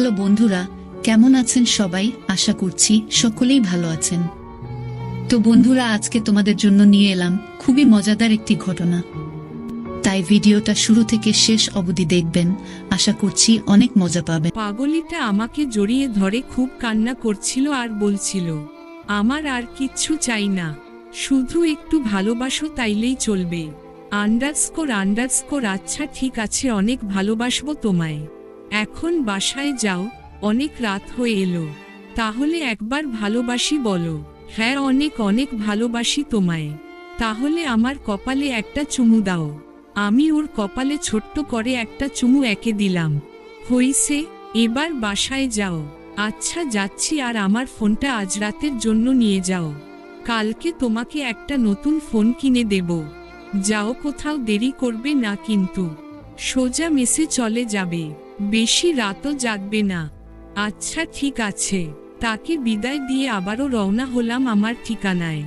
Hello বন্ধুরা, কেমন আছেন সবাই? আশা করছি সকলেই ভালো আছেন। তো বন্ধুরা, আজকে তোমাদের জন্য নিয়ে এলাম খুবই মজাদার একটি ঘটনা। তাই ভিডিওটা শুরু থেকে শেষ অবধি দেখবেন। আশা করছি অনেক মজা পাবেন। পাগলিটা আমাকে জড়িয়ে ধরে খুব কান্না করছিল আর বলছিল, আমার আর কিচ্ছু চাই না। শুধু একটু ভালোবাসো তাইলেই চলবে। আন্ডারস্কোর আন্ডারস্কোর আচ্ছা ঠিক আছে, অনেক ভালোবাসবো তোমায়। এখন বাসায় যাও, অনেক রাত হয়ে এলো। তাহলে একবার ভালোবাসি বলো। হ্যাঁ অনেক অনেক ভালোবাসি তোমায়। তাহলে আমার কপালে একটা চুমু দাও। আমি ওর কপালে ছোট্ট করে একটা চুমু এঁকে দিলাম। হইছে, এবার বাসায় যাও। আচ্ছা যাচ্ছি আর আমার ফোনটা আজ রাতের জন্য নিয়ে যাও। কালকে তোমাকে একটা নতুন ফোন কিনে দেব। যাও কোথাও দেরি করবে না কিন্তু। সোজা মেসে চলে যাবে। বেশি রাতও জাগবে না। আচ্ছা ঠিক আছে। তাকে বিদায় দিয়ে আবারও রওনা হলাম আমার ঠিকানায়।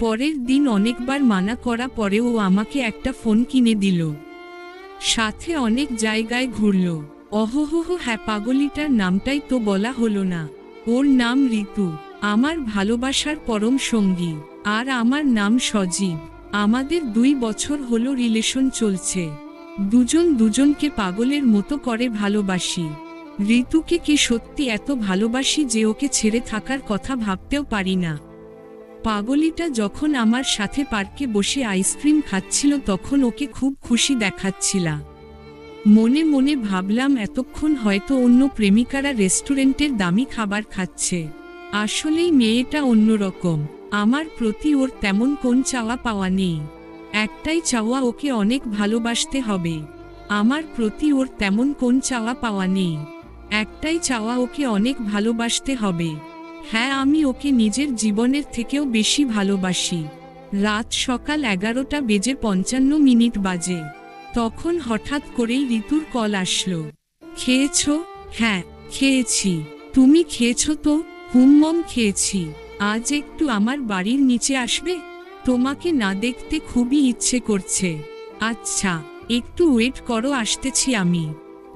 পরের দিন অনেকবার মানা করা পরেও আমাকে একটা ফোন কিনে দিল। সাথে অনেক জায়গায় ঘুরল। অহোহো হ্যাঁ পাগলিটার নামটাই তো বলা হলো না। ওর নাম ঋতু। আমার ভালোবাসার পরম সঙ্গী। আর আমার নাম সজীব। আমাদের দুই বছর হলো রিলেশন চলছে। দুজন দুজনকে পাগলের মতো করে ভালোবাসি। ঋতুকে কি সত্যি এত ভালোবাসি যে ওকে ছেড়ে থাকার কথা ভাবতেও পারি না। পাগলিটা যখন আমার সাথে পার্কে বসে আইসক্রিম খাচ্ছিল তখন ওকে খুব খুশি দেখাচ্ছিলা। মনে মনে ভাবলাম, এতক্ষণ হয়তো অন্য প্রেমিকারা রেস্টুরেন্টের দামি খাবার খাচ্ছে। আসলেই মেয়েটা অন্যরকম। আমার প্রতি ওর তেমন কোন চাওয়া পাওয়া নেই। একটাই চাওয়া ওকে অনেক ভালোবাসতে হবে। আমার প্রতি ওর তেমন কোন চাওয়া পাওয়া নেই। একটাই চাওয়া ওকে অনেক ভালোবাসতে হবে। হ্যাঁ আমি ওকে নিজের জীবনের থেকেও বেশি ভালোবাসি। রাত সকাল এগারোটা বেজে পঞ্চান্ন মিনিট বাজে। তখন হঠাৎ করেই ঋতুর কল আসলো। খেয়েছ? হ্যাঁ খেয়েছি। তুমি খেয়েছ তো? হুমমম খেয়েছি। আজ একটু আমার বাড়ির নিচে আসবে? তোমাকে না দেখতে খুবই ইচ্ছে করছে। আচ্ছা একটু ওয়েট করো, আসতেছি আমি।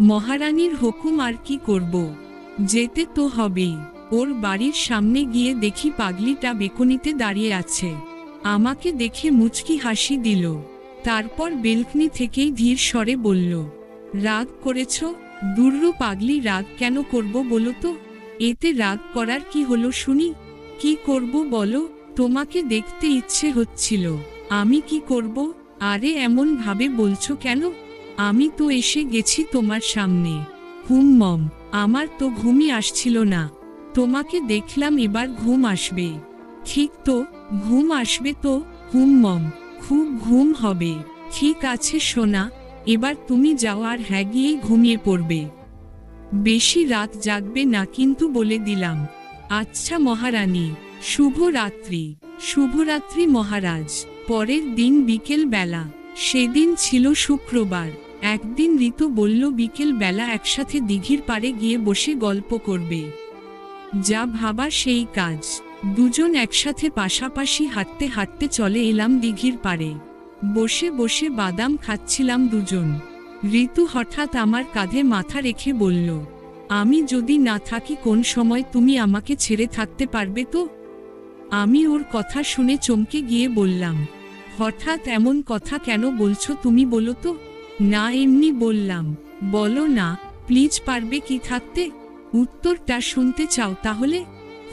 মহারানীর হুকুম আর কি করব? যেতে তো হবেই। ওর বাড়ির সামনে গিয়ে দেখি পাগলিটা বেকুনিতে দাঁড়িয়ে আছে। আমাকে দেখে মুচকি হাসি দিল। তারপর বেলকনি থেকেই ধীর স্বরে বলল, রাগ করেছ? দুর্রু পাগলি, রাগ কেন করব বলো তো? এতে রাগ করার কি হলো শুনি? কি করব বলো? তোমাকে দেখতে ইচ্ছে হচ্ছিল। আমি কি করব? আরে এমন ভাবে বলছো কেন? আমি তো এসে গেছি তোমার সামনে। হুম, মম, আমার তো ঘুমই আসছিল না। তোমাকে দেখলাম এবার ঘুম আসবে। ঠিক তো, ঘুম আসবে তো? হুম, মম, খুব ঘুম হবে। ঠিক আছে, সোনা, এবার তুমি যাও আর হ্যাঁ গিয়েই ঘুমিয়ে পড়বে। বেশি রাত জাগবে না কিন্তু বলে দিলাম। আচ্ছা মহারানী শুভ রাত্রি শুভরাত্রি মহারাজ। পরের দিন বিকেল বেলা সেদিন ছিল শুক্রবার। একদিন ঋতু বলল বিকেল বেলা একসাথে দিঘির পাড়ে গিয়ে বসে গল্প করবে। যা ভাবা সেই কাজ। দুজন একসাথে পাশাপাশি হাঁটতে হাঁটতে চলে এলাম দিঘির পাড়ে। বসে বসে বাদাম খাচ্ছিলাম দুজন। ঋতু হঠাৎ আমার কাঁধে মাথা রেখে বলল, আমি যদি না থাকি, কোন সময় তুমি আমাকে ছেড়ে থাকতে পারবে তো? আমি ওর কথা শুনে চমকে গিয়ে বললাম, হঠাৎ এমন কথা কেন বলছো তুমি বলো তো? না, এমনি বললাম। বলো না, প্লিজ পারবে কি থাকতে? উত্তরটা শুনতে চাও তাহলে?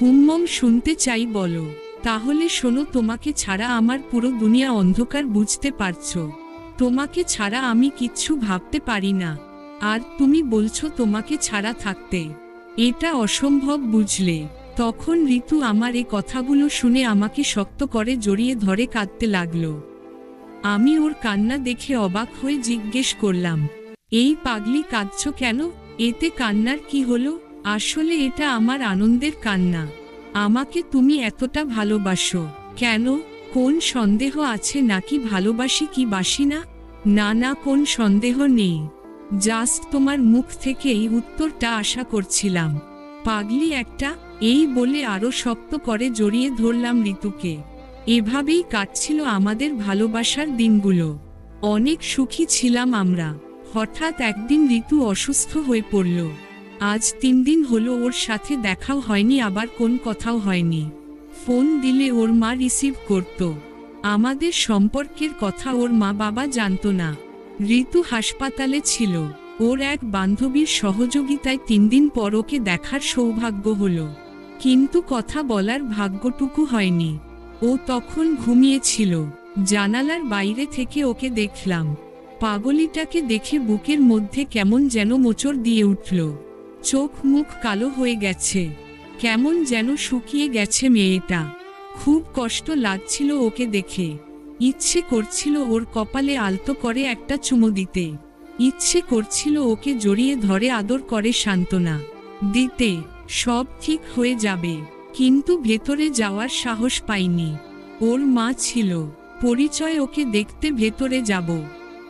হুম্মম শুনতে চাই বলো। তাহলে শোনো, তোমাকে ছাড়া আমার পুরো দুনিয়া অন্ধকার বুঝতে পারছ। তোমাকে ছাড়া আমি কিচ্ছু ভাবতে পারি না। আর তুমি বলছো তোমাকে ছাড়া থাকতে। এটা অসম্ভব বুঝলে। তখন ঋতু আমার এ কথাগুলো শুনে আমাকে শক্ত করে জড়িয়ে ধরে কাঁদতে লাগল। আমি ওর কান্না দেখে অবাক হয়ে জিজ্ঞেস করলাম, এই পাগলি কাঁদছ কেন? এতে কান্নার কি হলো? আসলে এটা আমার আনন্দের কান্না। আমাকে তুমি এতটা ভালোবাসো। কেন? কোন সন্দেহ আছে নাকি ভালোবাসি কি বাসি না? না না, কোন সন্দেহ নেই। জাস্ট তোমার মুখ থেকে এই উত্তরটা আশা করছিলাম। পাগলি একটা এই বলে আরও শক্ত করে জড়িয়ে ধরলাম ঋতুকে। এভাবেই কাটছিল আমাদের ভালোবাসার দিনগুলো। অনেক সুখী ছিলাম আমরা। হঠাৎ একদিন ঋতু অসুস্থ হয়ে পড়ল। আজ তিন দিন হলো ওর সাথে দেখাও হয়নি, আবার কোন কথাও হয়নি। ফোন দিলে ওর মা রিসিভ করত। আমাদের সম্পর্কের কথা ওর মা বাবা জানতো না। ঋতু হাসপাতালে ছিল। ওর এক বান্ধবীর সহযোগিতায় তিন দিন পর ওকে দেখার সৌভাগ্য হলো। কিন্তু কথা বলার ভাগ্যটুকু হয়নি। ও তখন ঘুমিয়েছিল। জানালার বাইরে থেকে ওকে দেখলাম। পাগলিটাকে দেখে বুকের মধ্যে কেমন যেন মোচড় দিয়ে উঠল। চোখ মুখ কালো হয়ে গেছে। কেমন যেন শুকিয়ে গেছে মেয়েটা। খুব কষ্ট লাগছিল ওকে দেখে। ইচ্ছে করছিল ওর কপালে আলতো করে একটা চুমো দিতে। ইচ্ছে করছিল ওকে জড়িয়ে ধরে আদর করে সান্ত্বনা দিতে। সব ঠিক হয়ে যাবে। কিন্তু ভেতরে যাওয়ার সাহস পাইনি। ওর মা ছিল। পরিচয় ওকে দেখতে ভেতরে যাব।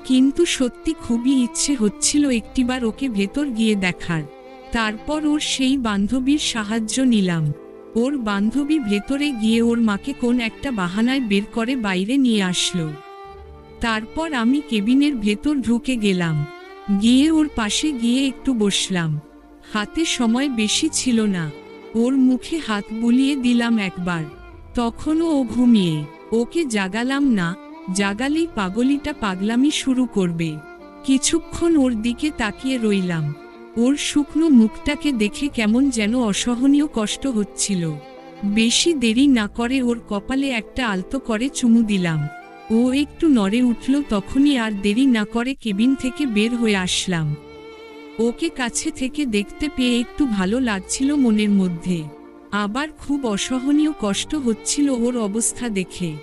কিন্তু সত্যি খুবই ইচ্ছে হচ্ছিল একটিবার ওকে ভেতর গিয়ে দেখার। তারপর ওর সেই বান্ধবীর সাহায্য নিলাম। ওর বান্ধবী ভেতরে গিয়ে ওর মাকে কোন একটা বাহানায় বের করে বাইরে নিয়ে আসলো। তারপর আমি কেবিনের ভেতর ঢুকে গেলাম। গিয়ে ওর পাশে গিয়ে একটু বসলাম। হাতে সময় বেশি ছিল না। ওর মুখে হাত বুলিয়ে দিলাম একবার। তখনও ও ঘুমিয়ে। ওকে জাগালাম না, জাগালেই পাগলিটা পাগলামি শুরু করবে। কিছুক্ষণ ওর দিকে তাকিয়ে রইলাম। ওর শুকনো মুখটাকে দেখে কেমন যেন অসহনীয় কষ্ট হচ্ছিল। বেশি দেরি না করে ওর কপালে একটা আলতো করে চুমু দিলাম। ও একটু নড়ে উঠল, তখনই আর দেরি না করে কেবিন থেকে বের হয়ে আসলাম। ওকে কাছে থেকে দেখতে পেয়ে একটু ভালো লাগছিল মনের মধ্যে। আবার খুব অসহনীয় কষ্ট হচ্ছিল ওর অবস্থা দেখে।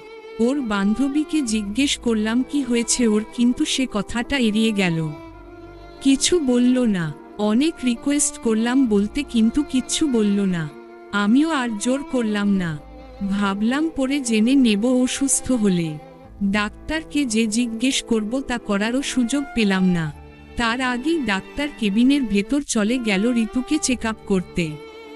ওর বান্ধবীকে জিজ্ঞেস করলাম, কি হয়েছে ওর? কিন্তু সে কথাটা এড়িয়ে গেল। কিছু বলল না। অনেক রিকোয়েস্ট করলাম বলতে কিন্তু কিচ্ছু বলল না। আমিও আর জোর করলাম না। ভাবলাম পরে জেনে নেব ও সুস্থ হলে। ডাক্তারকে যে জিজ্ঞেস করব তা করারও সুযোগ পেলাম না। তার আগেই ডাক্তার কেবিনের ভেতর চলে গেল ঋতুকে চেক করতে।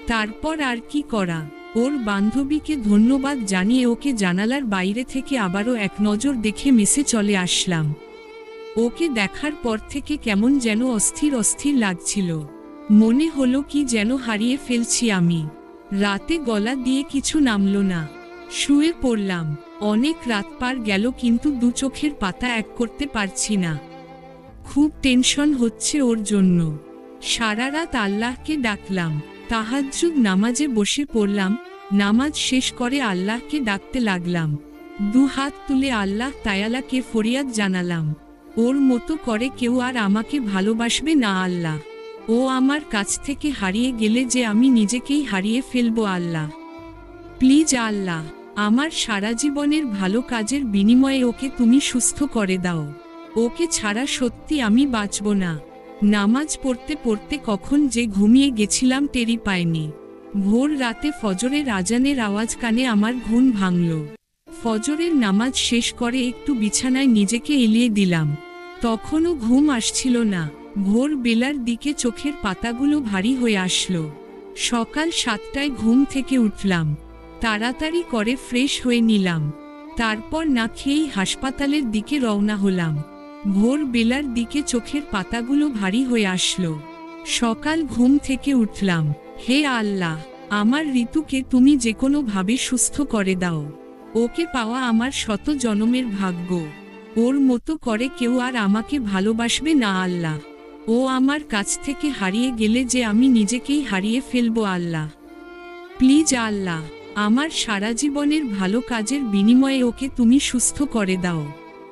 তারপর আর কি করা? ওর বান্ধবীকে ধন্যবাদ জানিয়ে ওকে জানালার বাইরে থেকে আবারও এক নজর দেখে মেসে চলে আসলাম। ওকে দেখার পর থেকে কেমন যেন অস্থির অস্থির লাগছিল। মনে হলো কি যেন হারিয়ে ফেলছি আমি। রাতে গলা দিয়ে কিছু নামলো না। শুয়ে পড়লাম। অনেক রাত পার গেল কিন্তু দু চোখের পাতা এক করতে পারছি না। খুব টেনশন হচ্ছে ওর জন্য। সারা রাত আল্লাহকে ডাকলাম। তাহাজ্জুদ নামাজে বসে পড়লাম, নামাজ শেষ করে আল্লাহকে ডাকতে লাগলাম। দু হাত তুলে আল্লাহ তায়ালাকে ফরিয়াদ জানালাম, ওর মতো করে কেউ আর আমাকে ভালোবাসবে না আল্লাহ। ও আমার কাছ থেকে হারিয়ে গেলে যে আমি নিজেকেই হারিয়ে ফেলব আল্লাহ। প্লিজ আল্লাহ, আমার সারা জীবনের ভালো কাজের বিনিময়ে ওকে তুমি সুস্থ করে দাও। ওকে ছাড়া সত্যি আমি বাঁচব না। নামাজ পড়তে পড়তে কখন যে ঘুমিয়ে গেছিলাম টেরি পায়নি ভোর রাতে ফজরের আজানের আওয়াজ কানে আমার ঘুম ভাঙল। ফজরের নামাজ শেষ করে একটু বিছানায় নিজেকে এলিয়ে দিলাম। তখনও ঘুম আসছিল না। ভোর বেলার দিকে চোখের পাতাগুলো ভারী হয়ে আসলো। সকাল সাতটায় ঘুম থেকে উঠলাম। তাড়াতাড়ি করে ফ্রেশ হয়ে নিলাম। তারপর না খেয়েই হাসপাতালের দিকে রওনা হলাম। ভোর বেলার দিকে চোখের পাতাগুলো ভারী হয়ে আসলো। সকাল ঘুম থেকে উঠলাম। হে আল্লাহ, আমার ঋতুকে তুমি যে কোনো ভাবে সুস্থ করে দাও। ওকে পাওয়া আমার শত জনমের ভাগ্য। ওর মতো করে কেউ আর আমাকে ভালোবাসবে না আল্লাহ। ও আমার কাছ থেকে হারিয়ে গেলে যে আমি নিজেকেই হারিয়ে ফেলব আল্লাহ। প্লিজ আল্লাহ, আমার সারা জীবনের ভালো কাজের বিনিময়ে ওকে তুমি সুস্থ করে দাও।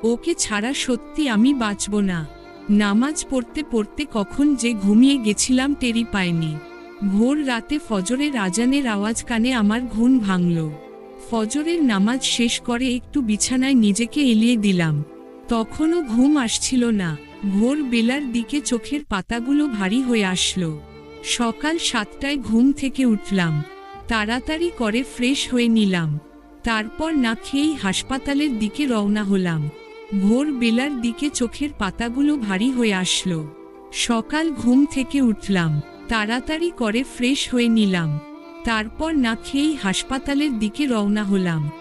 ওকে ছাড়া সত্যি আমি বাঁচব না। নামাজ পড়তে পড়তে কখন যে ঘুমিয়ে গেছিলাম টেরি পায়নি ভোর রাতে ফজরের আজানের আওয়াজ কানে আমার ঘুম ভাঙল। ফজরের নামাজ শেষ করে একটু বিছানায় নিজেকে এলিয়ে দিলাম। তখনও ঘুম আসছিল না। ভোর বেলার দিকে চোখের পাতাগুলো ভারী হয়ে আসলো। সকাল সাতটায় ঘুম থেকে উঠলাম। তাড়াতাড়ি করে ফ্রেশ হয়ে নিলাম। তারপর না খেয়েই হাসপাতালের দিকে রওনা হলাম। ভোর বেলার দিকে চোখের পাতাগুলো ভারী হয়ে আসলো। সকাল ঘুম থেকে উঠলাম, তাড়াতাড়ি করে ফ্রেশ হয়ে নিলাম। তারপর না খেয়েই হাসপাতালের দিকে রওনা হলাম।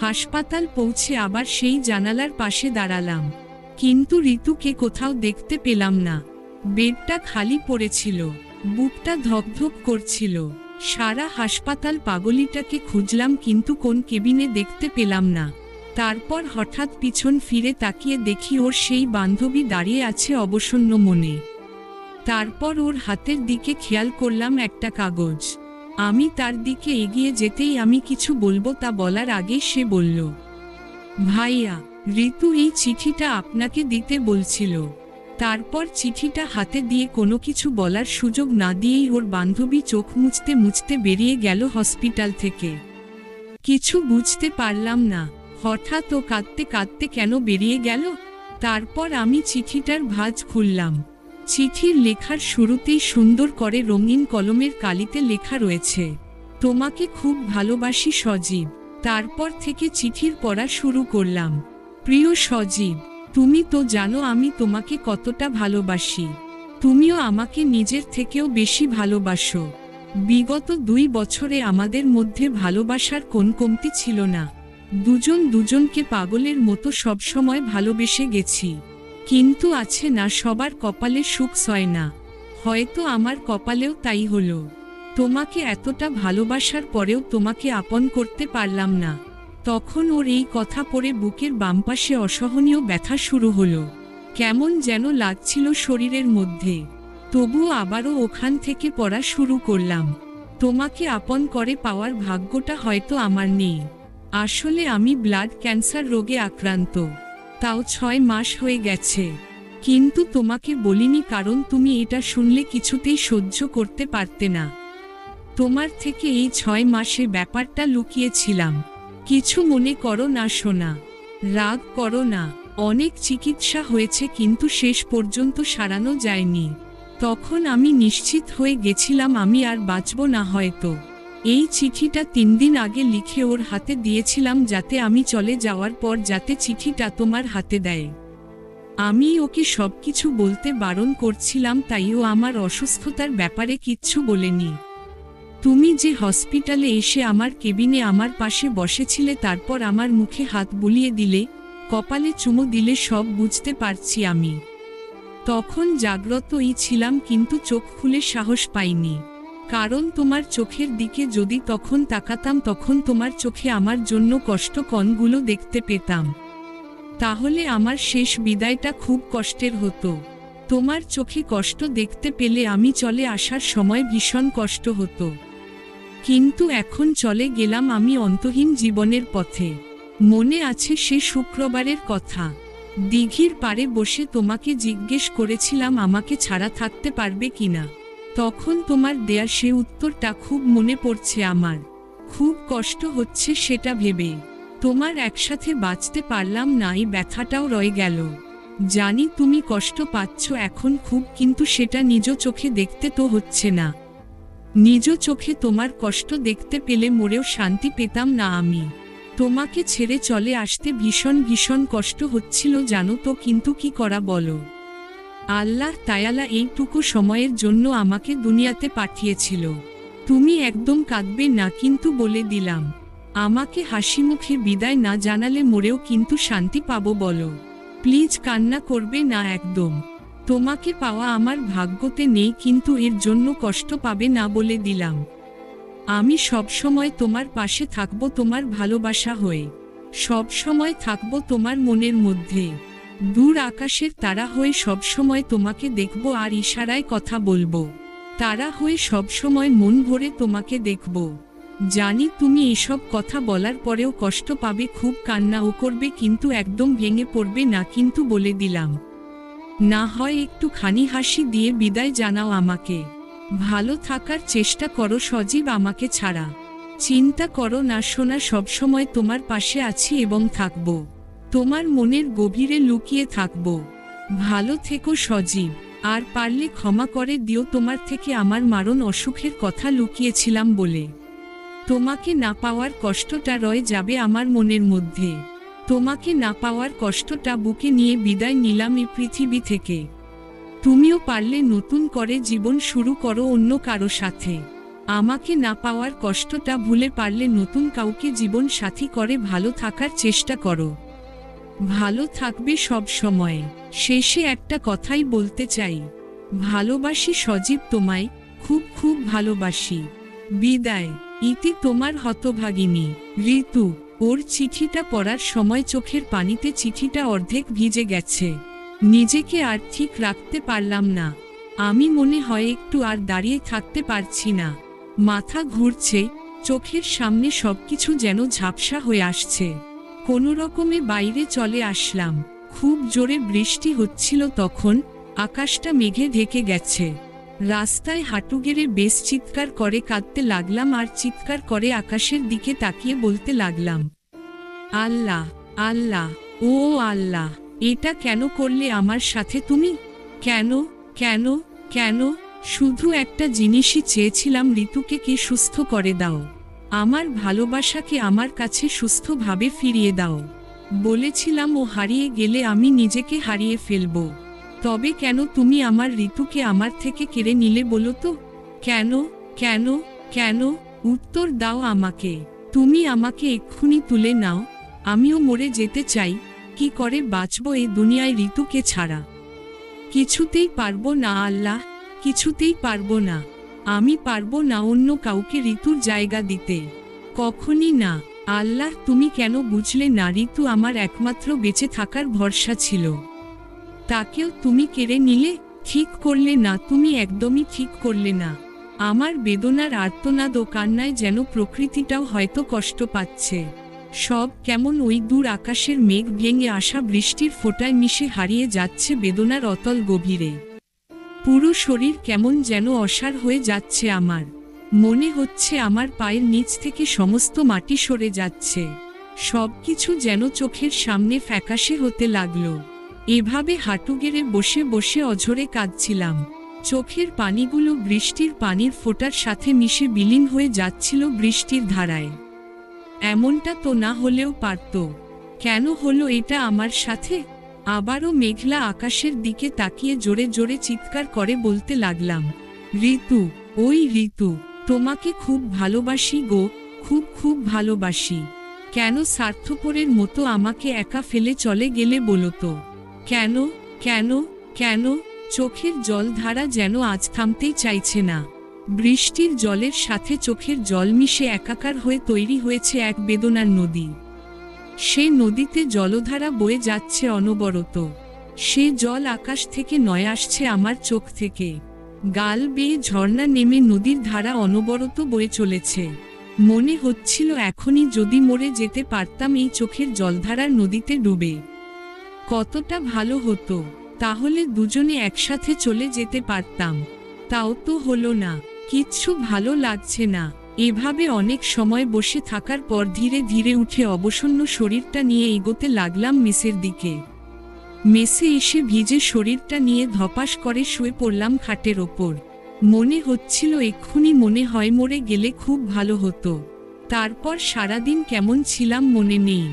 হাসপাতাল পৌঁছে আবার সেই জানালার পাশে দাঁড়ালাম। কিন্তু ঋতুকে কোথাও দেখতে পেলাম না। বেডটা খালি পড়েছিল, বুকটা ধকধক করছিল। সারা হাসপাতাল পাগলিটাকে খুঁজলাম কিন্তু কোন কেবিনে দেখতে পেলাম না। তারপর হঠাৎ পিছন ফিরে তাকিয়ে দেখি ওর সেই বান্ধবী দাঁড়িয়ে আছে অবসন্ন মনে। তারপর ওর হাতের দিকে খেয়াল করলাম একটা কাগজ। আমি তার দিকে এগিয়ে যেতেই আমি কিছু বলব তা বলার আগে সে বলল, ভাইয়া, ঋতু এই চিঠিটা আপনাকে দিতে বলছিল। তারপর চিঠিটা হাতে দিয়ে কোনো কিছু বলার সুযোগ না দিয়েই ওর বান্ধবী চোখ মুছতে মুছতে বেরিয়ে গেল হসপিটাল থেকে। কিছু বুঝতে পারলাম না। হঠাৎ ও কাঁদতে কাঁদতে কেন বেরিয়ে গেল? তারপর আমি চিঠিটার ভাঁজ খুললাম। চিঠির লেখার শুরুতেই সুন্দর করে রঙিন কলমের কালিতে লেখা রয়েছে, তোমাকে খুব ভালোবাসি সজীব। তারপর থেকে চিঠির পড়া শুরু করলাম, প্রিয় সজীব, তুমি তো জানো আমি তোমাকে কতটা ভালোবাসি। তুমিও আমাকে নিজের থেকেও বেশি ভালোবাসো। বিগত দুই বছরে আমাদের মধ্যে ভালোবাসার কোন কমতি ছিল না। দুজন দুজনকে পাগলের মতো সবসময় ভালোবেসে গেছি। কিন্তু আছে না, সবার কপালে সুখ সয় না। হয়তো আমার কপালেও তাই হলো। তোমাকে এতটা ভালোবাসার পরেও তোমাকে আপন করতে পারলাম না। তখন ওর এই কথা পড়ে বুকের বামপাশে অসহনীয় ব্যথা শুরু হলো। কেমন যেন লাগছিল শরীরের মধ্যে। তবুও আবারও ওখান থেকে পড়া শুরু করলাম। তোমাকে আপন করে পাওয়ার ভাগ্যটা হয়তো আমার নেই। আসলে আমি ব্লাড ক্যান্সার রোগে আক্রান্ত। তাও ছয় মাস হয়ে গেছে। কিন্তু তোমাকে বলিনি কারণ তুমি এটা শুনলে কিছুতেই সহ্য করতে পারতে না। তোমার থেকে এই ছয় মাসে ব্যাপারটা লুকিয়েছিলাম। কিছু মনে করো না শোনা রাগ করো না। অনেক চিকিৎসা হয়েছে কিন্তু শেষ পর্যন্ত সারানো যায়নি। তখন আমি নিশ্চিত হয়ে গেছিলাম আমি আর বাঁচব না হয়তো। এই চিঠিটা তিন দিন আগে লিখে ওর হাতে দিয়েছিলাম যাতে আমি চলে যাওয়ার পর যাতে চিঠিটা তোমার হাতে দেয়। আমি ওকে সব কিছু বলতে বারণ করছিলাম তাই ও আমার অসুস্থতার ব্যাপারে কিচ্ছু বলেনি। তুমি যে হসপিটালে এসে আমার কেবিনে আমার পাশে বসেছিলে তারপর আমার মুখে হাত বুলিয়ে দিলে, কপালে চুমো দিলে সব বুঝতে পারছি আমি। তখন জাগ্রতই ছিলাম কিন্তু চোখ খুলে সাহস পাইনি। কারণ তোমার চোখের দিকে যদি তখন তাকাতাম, তখন তোমার চোখে আমার জন্য কষ্ট কণগুলো দেখতে পেতাম। তাহলে আমার শেষ বিদায়টা খুব কষ্টের হতো। তোমার চোখে কষ্ট দেখতে পেলে আমি চলে আসার সময় ভীষণ কষ্ট হতো। কিন্তু এখন চলে গেলাম আমি অন্তহীন জীবনের পথে। মনে আছে সে শুক্রবারের কথা। দিঘির পারে বসে তোমাকে জিজ্ঞেস করেছিলাম আমাকে ছাড়া থাকতে পারবে কিনা। তখন তোমার দেয়া সে উত্তরটা খুব মনে পড়ছে আমার। খুব কষ্ট হচ্ছে সেটা ভেবে। তোমার একসাথে বাঁচতে পারলাম না, এই ব্যথাটাও রয়ে গেল। জানি তুমি কষ্ট পাচ্ছ এখন খুব, কিন্তু সেটা নিজ চোখে দেখতে তো হচ্ছে না। নিজ চোখে তোমার কষ্ট দেখতে পেলে মরেও শান্তি পেতাম না আমি। তোমাকে ছেড়ে চলে আসতে ভীষণ ভীষণ কষ্ট হচ্ছিল, জানো তো, কিন্তু কি করা বলো? আল্লাহ তায়ালা এইটুকু সময়ের জন্য আমাকে দুনিয়াতে পাঠিয়েছিল। তুমি একদম কাঁদবে না কিন্তু বলে দিলাম। আমাকে হাসি মুখে বিদায় না জানালে মরেও কিন্তু শান্তি পাবো বলো। প্লিজ কান্না করবে না একদম। তোমাকে পাওয়া আমার ভাগ্যতে নেই কিন্তু এর জন্য কষ্ট পাবে না বলে দিলাম। আমি সব সময় তোমার পাশে থাকব তোমার ভালোবাসা হয়ে। সব সময় থাকব তোমার মনের মধ্যে। দূর আকাশের তারা হয়ে সব সময় তোমাকে দেখব আর ইশারায় কথা বলব। তারা হয়ে সব সময় মন ভরে তোমাকে দেখব। জানি তুমি এসব কথা বলার পরেও কষ্ট পাবে, খুব কান্নাও করবে, কিন্তু একদম ভেঙে পড়বে না, কিন্তু বলে দিলাম। না হয় একটু খানি হাসি দিয়ে বিদায় জানাও আমাকে। ভালো থাকার চেষ্টা করো সজীব আমাকে ছাড়া। চিন্তা করো না শোনা সবসময় তোমার পাশে আছি এবং থাকব। তোমার মনের গভীরে লুকিয়ে থাকব। ভালো থেকো সজীব। আর পারলে ক্ষমা করে দিও, তোমার থেকে আমার মারণ অসুখের কথা লুকিয়েছিলাম বলে। তোমাকে না পাওয়ার কষ্টটা রয়ে যাবে আমার মনের মধ্যে। তোমাকে না পাওয়ার কষ্টটা বুকে নিয়ে বিদায় নিলাম এই পৃথিবী থেকে। তুমিও পারলে নতুন করে জীবন শুরু করো অন্য কারও সাথে। আমাকে না পাওয়ার কষ্টটা ভুলে পারলে নতুন কাউকে জীবন সাথী করে ভালো থাকার চেষ্টা করো। ভালো থাকবে সব সময়। শেষে একটা কথাই বলতে চাই। ভালোবাসি সজীব তোমায়, খুব খুব ভালোবাসি। বিদায়। ইতি তোমার হতভাগিনী। ঋতু, ওর চিঠিটা পড়ার সময় চোখের পানিতে চিঠিটা অর্ধেক ভিজে গেছে। নিজেকে আর ঠিক রাখতে পারলাম না। আমি মনে হয় একটু আর দাঁড়িয়ে থাকতে পারছি না। মাথা ঘুরছে, চোখের সামনে সবকিছু যেন ঝাপসা হয়ে আসছে। কোনো রকমে বাইরে চলে আসলাম। খুব জোরে বৃষ্টি হচ্ছিল তখন, আকাশটা মেঘে ঢেকে গেছে। রাস্তায় হাঁটু গেড়ে বেশ চিৎকার করে কাঁদতে লাগলাম আর চিৎকার করে আকাশের দিকে তাকিয়ে বলতে লাগলাম, আল্লাহ আল্লাহ, ও আল্লাহ, এটা কেন করলে আমার সাথে তুমি? কেন কেন কেন? শুধু একটা জিনিসই চেয়েছিলাম ঋতুকে কে সুস্থ করে দাও। আমার ভালোবাসাকে আমার কাছে সুস্থভাবে ফিরিয়ে দাও। বলেছিলাম, ও হারিয়ে গেলে আমি নিজেকে হারিয়ে ফেলব। তবে কেন তুমি আমার ঋতুকে আমার থেকে কেড়ে নিলে বলো তো? কেন কেন কেন? উত্তর দাও আমাকে। তুমি আমাকে এক্ষুনি তুলে নাও। আমিও মরে যেতে চাই। কি করে বাঁচব এ দুনিয়ায় ঋতুকে ছাড়া? কিছুতেই পারব না আল্লাহ, কিছুতেই পারব না। আমি পারব না অন্য কাউকে ঋতুর জায়গা দিতে। কখনই না। আল্লাহ, তুমি কেন বুঝলে না? ঋতু আমার একমাত্র বেঁচে থাকার ভরসা ছিল। তাকেও তুমি কেড়ে নিলে? ঠিক করলে না। তুমি একদমই ঠিক করলে না। আমার বেদনার আর্তনাদ ও কান্নায় যেন প্রকৃতিটাও হয়তো কষ্ট পাচ্ছে। সব কেমন ওই দূর আকাশের মেঘ ভেঙে আসা বৃষ্টির ফোঁটায় মিশে হারিয়ে যাচ্ছে বেদনার অতল গভীরে। পুরো শরীর কেমন যেন অসার হয়ে যাচ্ছে আমার। মনে হচ্ছে আমার পায়ের নিচ থেকে সমস্ত মাটি সরে যাচ্ছে। সবকিছু যেন চোখের সামনে ফ্যাকাশে হতে লাগল। এভাবে হাঁটু গেড়ে বসে বসে অঝরে কাঁদছিলাম। চোখের পানিগুলো বৃষ্টির পানির ফোঁটার সাথে মিশে বিলীন হয়ে যাচ্ছিল বৃষ্টির ধারায়। এমনটা তো না হলেও পারত। কেন হলো এটা আমার সাথে? আবারও মেঘলা আকাশের দিকে তাকিয়ে জোরে জোরে চিৎকার করে বলতে লাগলাম, ঋতু, ওই ঋতু, তোমাকে খুব ভালোবাসি গো, খুব খুব ভালোবাসি। কেন স্বার্থপরের মতো আমাকে একা ফেলে চলে গেলে বলো তো? কেন কেন কেন, চোখের জলধারা যেন আজ থামতেই চাইছে না। বৃষ্টির জলের সাথে চোখের জল মিশে একাকার হয়ে তৈরি হয়েছে এক বেদনার নদী। সে নদীতে জলধারা বয়ে যাচ্ছে অনবরত। সে জল আকাশ থেকে নয় আসছে আমার চোখ থেকে। গাল বেয়ে ঝর্ণা নেমে নদীর ধারা অনবরত বয়ে চলেছে। মনে হচ্ছিল এখনই যদি মরে যেতে পারতাম এই চোখের জলধারার নদীতে ডুবে। কতটা ভালো হতো, তাহলে দুজনে একসাথে চলে যেতে পারতাম। তাও তো হলো না, কিচ্ছু ভালো লাগছে না। এভাবে অনেক সময় বসে থাকার পর ধীরে ধীরে উঠে অবসন্ন শরীরটা নিয়ে এগোতে লাগলাম মেসের দিকে। মেসে এসে ভিজে শরীরটা নিয়ে ধপাস করে শুয়ে পড়লাম খাটের ওপর। মনে হচ্ছিল এক্ষুনি মনে হয় মরে গেলে খুব ভালো হতো। তারপর সারাদিন কেমন ছিলাম মনে নেই।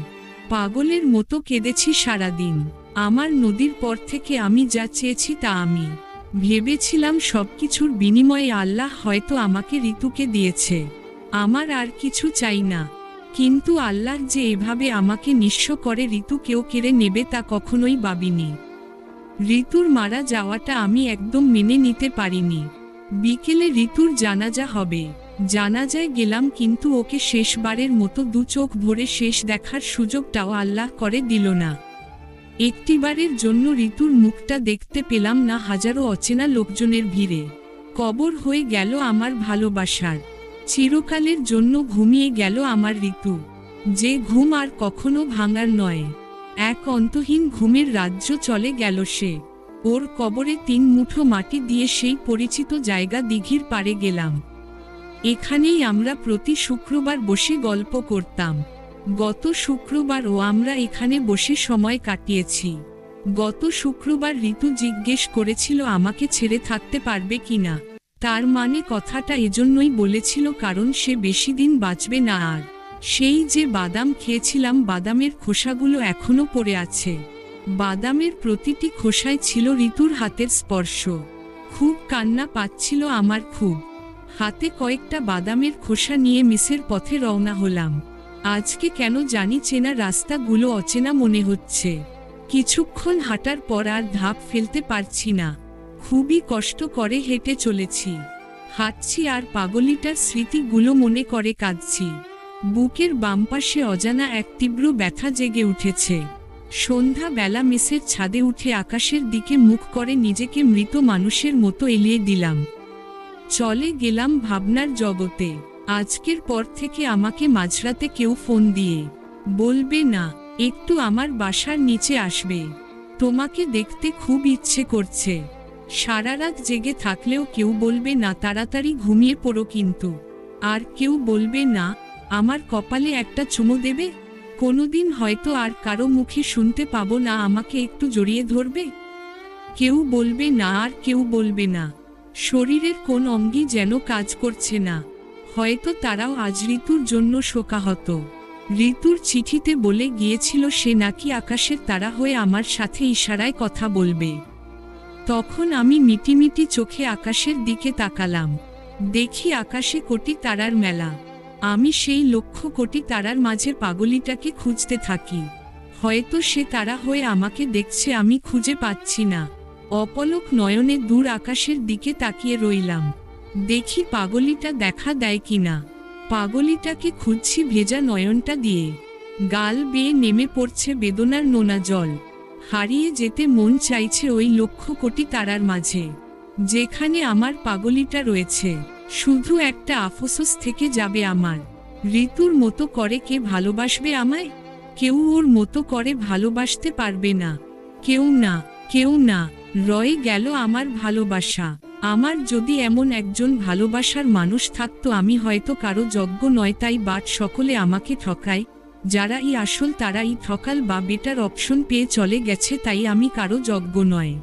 পাগলের মতো কেঁদেছি সারাদিন। আমার নদীর পর থেকে আমি যা চেয়েছি তা আমি। ভেবেছিলাম সবকিছুর বিনিময়ে আল্লাহ হয়তো আমাকে ঋতুকে দিয়েছে। আমার আর কিছু চাই না। কিন্তু আল্লাহর যে এভাবে আমাকে নিঃস্ব করে ঋতু কেউ কেড়ে নেবে তা কখনোই ভাবিনি। ঋতুর মারা যাওয়াটা আমি একদম মেনে নিতে পারিনি। বিকেলে ঋতুর জানাজা হবে। জানাজায় গেলাম কিন্তু ওকে শেষবারের মতো দু চোখ ভরে শেষ দেখার সুযোগটাও আল্লাহ করে দিল না। একটিবারের জন্য ঋতুর মুখটা দেখতে পেলাম না হাজারো অচেনা লোকজনের ভিড়ে। কবর হয়ে গেল আমার ভালোবাসার। চিরকালের জন্য ঘুমিয়ে গেল আমার ঋতু। যে ঘুম আর কখনো ভাঙার নয়। এক অন্তহীন ঘুমের রাজ্য চলে গেল সে। ওর কবরে তিন মুঠো মাটি দিয়ে সেই পরিচিত জায়গা দিঘির পাড়ে গেলাম। এখানেই আমরা প্রতি শুক্রবার বসে গল্প করতাম। গত শুক্রবার ও আমরা এখানে বসে সময় কাটিয়েছি। গত শুক্রবার ঋতু জিজ্ঞেস করেছিল আমাকে ছেড়ে থাকতে পারবে কিনা। তার মানে কথাটা এজন্যই বলেছিল কারণ সে বেশি দিন বাঁচবে না আর। সেই যে বাদাম খেয়েছিলাম বাদামের খোসাগুলো এখনও পড়ে আছে। বাদামের প্রতিটি খোসায় ছিল ঋতুর হাতের স্পর্শ। খুব কান্না পাচ্ছিল আমার খুব। হাতে কয়েকটা বাদামের খোসা নিয়ে মিসের পথে রওনা হলাম। আজকে কেন জানি চেনা রাস্তাগুলো অচেনা মনে হচ্ছে। কিছুক্ষণ হাঁটার পর আর ধাপ ফেলতে পারছি না। খুবই কষ্ট করে হেঁটে চলেছি। হাঁটছি আর পাগলিটার স্মৃতিগুলো মনে করে কাঁদছি। বুকের বাম পাশে অজানা এক তীব্র ব্যথা জেগে উঠেছে। সন্ধ্যা বেলা মেসের ছাদে উঠে আকাশের দিকে মুখ করে নিজেকে মৃত মানুষের মতো এলিয়ে দিলাম। চলে গেলাম ভাবনার জগতে। আজকের পর থেকে আমাকে মাঝরাতে কেউ ফোন দিয়ে বলবে না, একটু আমার বাসার নিচে আসবে। তোমাকে দেখতে খুব ইচ্ছে করছে। সারা রাত জেগে থাকলেও কেউ বলবে না, তাড়াতাড়ি ঘুমিয়ে পড়ো কিন্তু। আর কেউ বলবে না, আমার কপালে একটা চুমো দেবে। কোনোদিন হয়তো আর কারও মুখে শুনতে পাবো না, আমাকে একটু জড়িয়ে ধরবে। কেউ বলবে না, আর কেউ বলবে না। শরীরের কোন অঙ্গই যেন কাজ করছে না। হয়তো তারাও আজ ঋতুর জন্য শোকাহত। ঋতুর চিঠিতে বলে গিয়েছিল সে নাকি আকাশের তারা হয়ে আমার সাথে ইশারায় কথা বলবে। তখন আমি মিটিমিটি চোখে আকাশের দিকে তাকালাম। দেখি আকাশে কোটি তারার মেলা। আমি সেই লক্ষ কোটি তারার মাঝে পাগলিটাকে খুঁজতে থাকি। হয়তো সে তারা হয়ে আমাকে দেখছে আমি খুঁজে পাচ্ছি না। অপলক নয়নে দূর আকাশের দিকে তাকিয়ে রইলাম। দেখি পাগলিটা দেখা দেয় কিনা। পাগলিটাকে খুঁজছি ভেজা নয়নটা দিয়ে। গাল বেয়ে নেমে পড়ছে বেদনার নোনা জল। হারিয়ে যেতে মন চাইছে ওই লক্ষ কোটি তারার মাঝে। যেখানে আমার পাগলিটা রয়েছে। শুধু একটা আফসোস থেকে যাবে আমার। ঋতুর মতো করে কে ভালোবাসবে আমায়? কেউ ওর মতো করে ভালোবাসতে পারবে না। কেউ না কেউ না। রয়ে গেল আমার ভালোবাসা। আমার যদি এমন একজন ভালোবাসার মানুষ থাকত, আমি হয়তো কারও যজ্ঞ নয়, তাই বাট সকলে আমাকে ঠকায়। যারা ই আসল তারা ই ঠকাল বা বেটার অপশন পেয়ে চলে গেছে, তাই আমি কারও যজ্ঞ নয়।